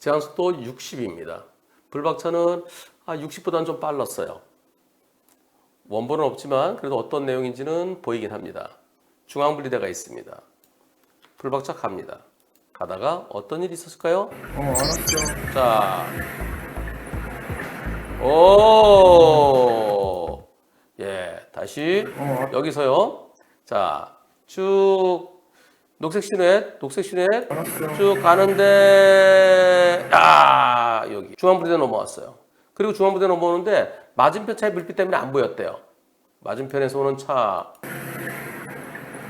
제한 속도 60입니다. 불박차는 아, 60보다는 좀 빨랐어요. 원본은 없지만 그래도 어떤 내용인지는 보이긴 합니다. 중앙분리대가 있습니다. 불박차 갑니다. 가다가 어떤 일이 있었을까요? 어 알았어 자, 오, 예, 다시 어 여기서요. 자, 쭉 녹색 시누엣, 녹색 알았어 쭉 가는데 아 여기 중앙부대 넘어왔어요. 그리고 중앙부대 넘어오는데 맞은편 차의 불빛 때문에 안 보였대요. 맞은편에서 오는 차.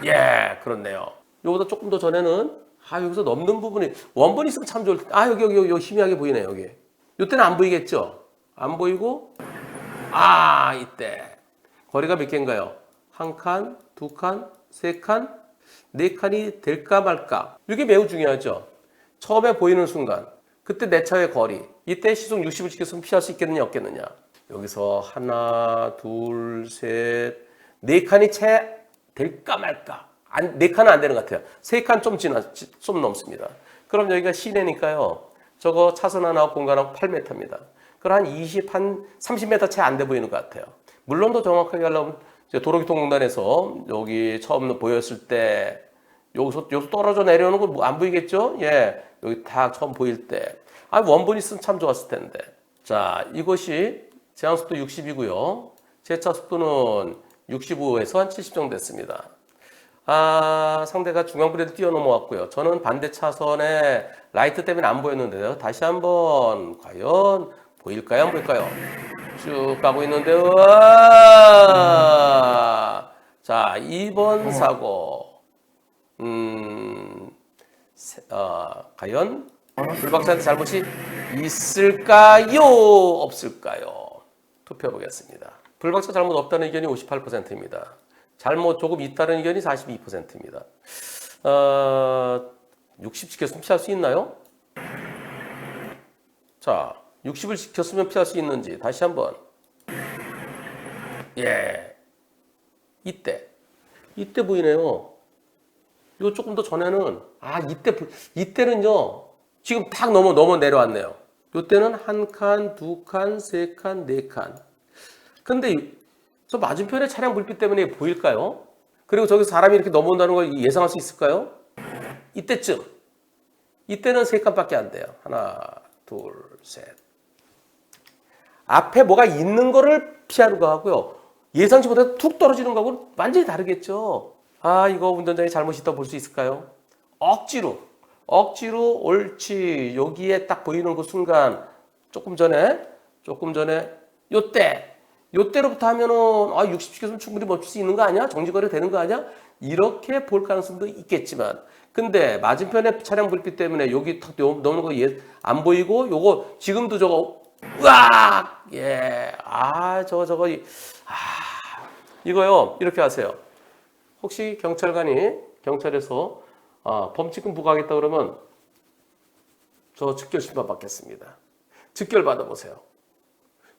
예, 그렇네요. 요보다 조금 더 전에는 아 여기서 넘는 부분이 원본 있으면 참 좋을 텐데 아 여기 여기 여기, 여기 희미하게 보이네 여기. 요때는 안 보이겠죠? 안 보이고 아 이때 거리가 몇 개인가요? 한 칸, 두 칸, 세 칸, 네 칸이 될까 말까. 이게 매우 중요하죠. 처음에 보이는 순간, 그때 내 차의 거리, 이때 시속 60을 지켰으면 피할 수 있겠느냐 없겠느냐. 여기서 하나, 둘, 셋, 네 칸이 채 될까 말까. 안, 네 칸은 안 되는 것 같아요. 세 칸 좀 지나, 지- 좀 넘습니다. 그럼 여기가 시내니까요. 저거 차선 하나 공간하고 8m입니다. 그럼 한 20, 한 30m 채 안 돼 보이는 것 같아요. 물론 더 정확하게 하려면 도로교통공단에서 여기 처음 보였을 때 여기서 여기서 떨어져 내려오는 거뭐안 보이겠죠? 예, 여기 딱 처음 보일 때. 아 원본 있으면 참 좋았을 텐데. 자, 이것이 제한 속도 60이고요. 제차 속도는 65에서 한 70 정도 됐습니다. 아, 상대가 중앙브레드 뛰어넘어왔고요. 저는 반대 차선에 라이트 때문에 안 보였는데요. 다시 한번 과연 보일까요? 안 보일까요? 쭉 가고 있는데요. 우와! 자, 2번 사고. 음, 세- 어, 과연 불박사한테 잘못이 있을까요? 없을까요? 투표해 보겠습니다. 불박사 잘못 없다는 의견이 58%입니다. 잘못 조금 있다는 의견이 42%입니다. 어, 60 지켰으면 피할 수 있나요? 자, 60을 지켰으면 피할 수 있는지 다시 한번. 예. 이때. 이때 보이네요. 요 조금 더 전에는 아 이때 불- 이때는요 지금 탁 넘어 넘어 내려왔네요. 요때는 한 칸, 두 칸, 세 칸, 네 칸. 근데 이- 저 맞은편에 차량 불빛 때문에 보일까요? 그리고 저기 사람이 이렇게 넘어온다는 걸 예상할 수 있을까요? 이때쯤. 이때는 세 칸밖에 안 돼요. 하나, 둘, 셋. 앞에 뭐가 있는 거를 피하는 거 하고요. 예상치 못해서 툭 떨어지는 거하고는 완전히 다르겠죠. 아, 이거 운전자의 잘못이 있다고 볼 수 있을까요? 억지로, 억지로 옳지. 여기에 딱 보이는 그 순간, 조금 전에, 조금 전에, 요때, 요때로부터 하면은, 아, 60km 충분히 멈출 수 있는 거 아니야? 정지거리 되는 거 아니야? 이렇게 볼 가능성도 있겠지만, 근데 맞은편에 차량 불빛 때문에 여기 탁 넘- 넘는 거 안 보이고, 요거 지금도 저거, 으악! 예, 아, 저거, 저거, 이- 아, 이거요, 이렇게 하세요. 혹시 경찰관이 경찰에서 아, 범칙금 부과하겠다 그러면 저 즉결 심판 받겠습니다. 즉결 받아보세요.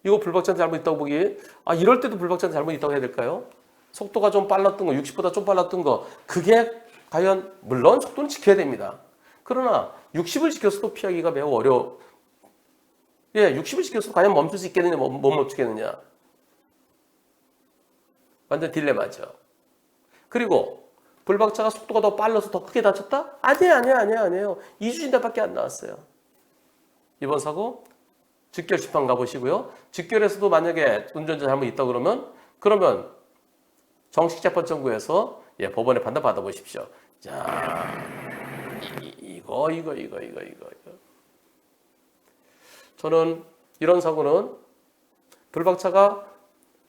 이거 불박차는 잘못 있다고 보기 아 이럴 때도 불박차는 잘못 있다고 해야 될까요? 속도가 좀 빨랐던 거, 60보다 좀 빨랐던 거 그게 과연 물론 속도는 지켜야 됩니다. 그러나 60을 지켰어도 피하기가 매우 어려. 예, 60을 지켰어도 과연 멈출 수 있겠느냐, 못, 못 멈추겠느냐. 완전 딜레마죠. 그리고 불박차가 속도가 더 빨라서 더 크게 다쳤다? 아니에요, 아니에요, 아니에요, 아니에요. 이주진대밖에 안 나왔어요. 이번 사고 즉결 심판 가보시고요. 즉결에서도 만약에 운전자 잘못 있다 그러면 그러면 정식 재판 청구해서 예, 법원에 판단 받아보십시오. 자, 이, 이거 이거 이거 이거 이거 이거. 저는 이런 사고는 불박차가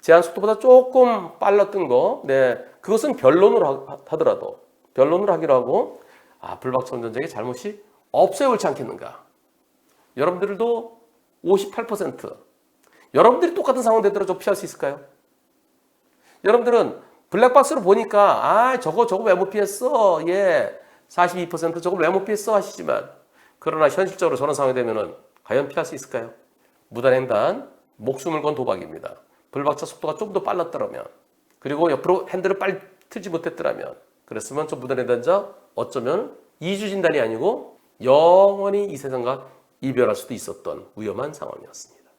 제한 속도보다 조금 빨랐던 거, 네, 그것은 변론으로 하- 하더라도 변론을 하기로 하고 아 불박차 운전자의 잘못이 없어야 옳지 않겠는가? 여러분들도 58% 여러분들이 똑같은 상황 되더라도 피할 수 있을까요? 여러분들은 블랙박스로 보니까 아 저거 저거 왜 못 피했어? 예, 42% 저거 왜못 피했어 하시지만 그러나 현실적으로 저런 상황이 되면은 과연 피할 수 있을까요? 무단횡단, 목숨을 건 도박입니다. 불박차 속도가 좀더 빨랐더라면 그리고 옆으로 핸들을 빨리 틀지 못했더라면 그랬으면 저 무단횡단자 어쩌면 이주 진단이 아니고 영원히 이 세상과 이별할 수도 있었던 위험한 상황이었습니다.